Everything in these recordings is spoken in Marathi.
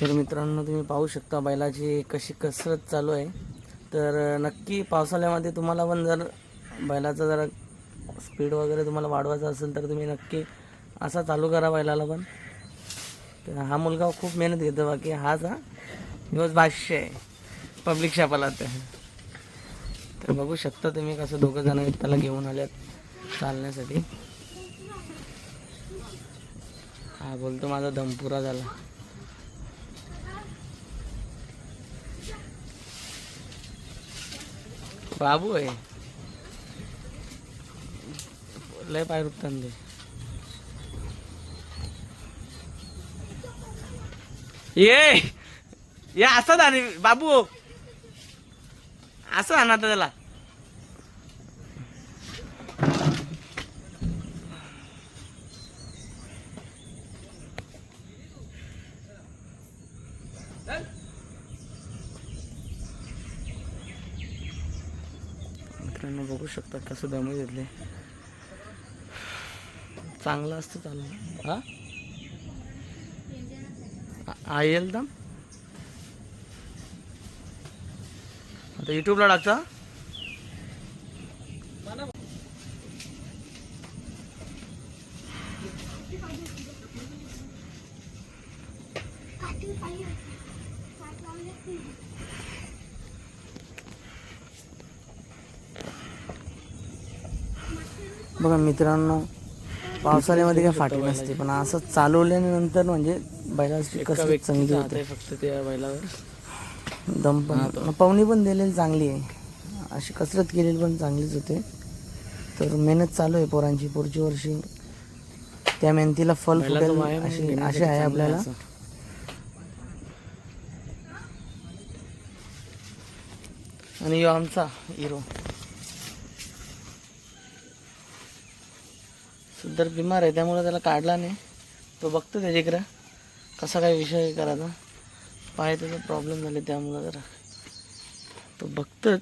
तर मित्रांनो तुम्ही पाहू शकता बैलाची कशी कसरत चालू आहे. तर नक्की पावसाळ्यामध्ये तुम्हाला पण जर बैलाचा जरा स्पीड वगैरे तुम्हाला वाढवायचा असेल तर तुम्ही नक्की असा चालू करा बैलाला पण. तर हा मुलगा खूप मेहनत घेतो बाकी हाच हा दिवस भाष्य आहे पब्लिक शापाला तर बघू शकता तुम्ही कसं दोघं जण त्याला घेऊन आल्यात चालण्यासाठी. हा बोलतो माझा दमपुरा झाला. बाबू आहे. लय पाय रुपतात ते. ये ये असं आणि बाबू. असं आणा आता त्याला. मित्रांनो बघू शकता कसं दमू घेतले चांगलं असतं चाललं हा? आयल दम आता युट्यूबला टाकता बघा मित्रांनो पावसाळ्यामध्ये काय फाटी नसते पण असं चालवल्यानंतर म्हणजे बैलाची कसरत चांगली होते. फक्त त्या बैलावर. दम पण पवनी पण दिलेली चांगली आहे. अशी कसरत केलेली पण चांगलीच होते. तर मेहनत चालू आहे पोरांची पुढच्या वर्षी त्या मेहनतीला फल फुटेल अशी आशा आहे आपल्याला. आणि यो आमचा हिरो. सुद्धा बिमार आहे त्यामुळे त्याला काढला नाही. तो बघतो त्याच्याकडं कसा काय विषय करायचा. पाय त्याचा प्रॉब्लेम झाले त्यामुळं जरा. तो बघतोच.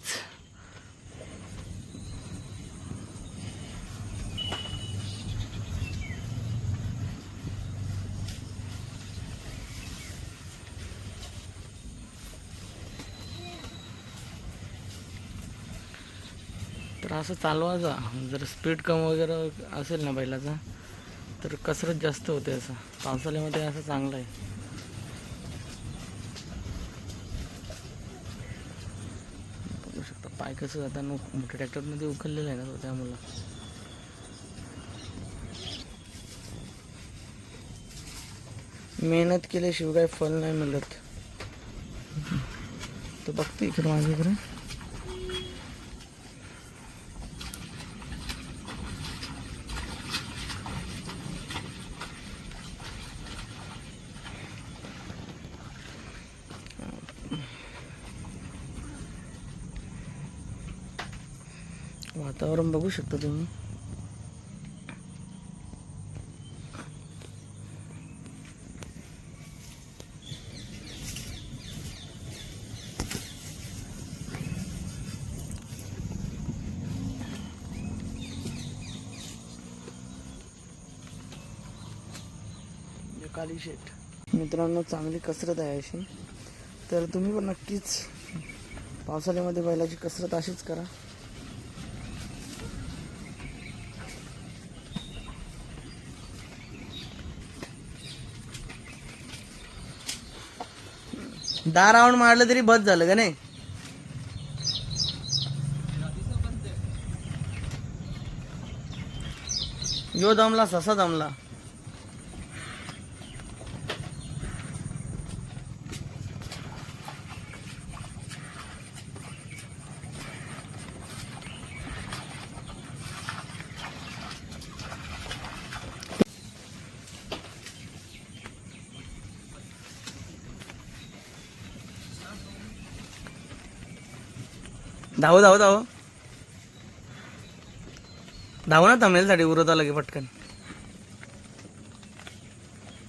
तर असं चालवायचा जर स्पीड कम वगैरे असेल ना बैलाचा तर कसरत जास्त होते असं. पावसाळ्यामध्ये असं चांगलं आहे. बघू शकता पाय कसं जाताना मोठ्या ट्रॅक्टरमध्ये उखललेलं आहे ना तो त्यामुळं. मेहनत केल्याशिवाय फल नाही मिळत. तर बघते इकडे माझ्याकडे? वातावरण बघू शकता तुम्ही. काली शेट मित्रांनो चांगली कसरत आहे अशी. तर तुम्ही पण नक्कीच पावसाळ्यामध्ये बैलाची कसरत अशीच करा. दहा राऊंड मारलं तरी बस झालं का नाही? यो दमला ससा दमला. धाव धाव धाव धाव ना थांबेलसाठी उरत आलं की पटकन.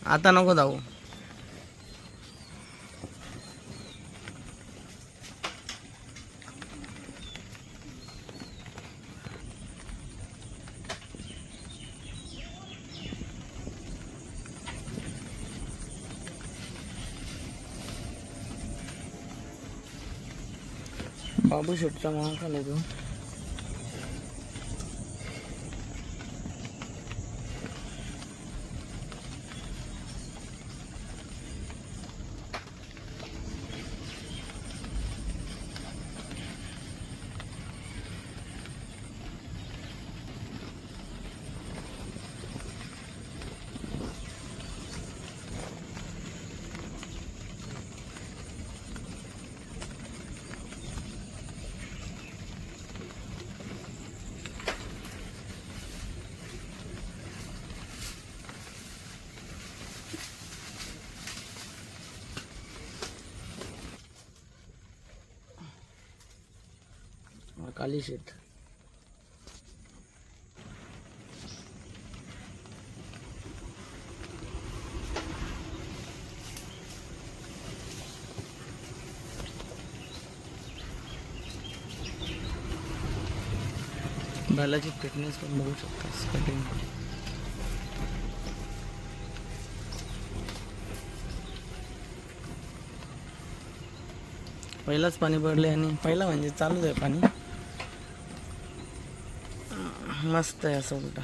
आता नको धावू बाबू शेटचा महाकाल आहे तो काली शेत बैलाची फिटनेस पण बघू शकता कटिंग पहिलाच पाणी पडले आणि पहिला म्हणजे चालूच आहे पाणी. मस्त आहे असं उलटा.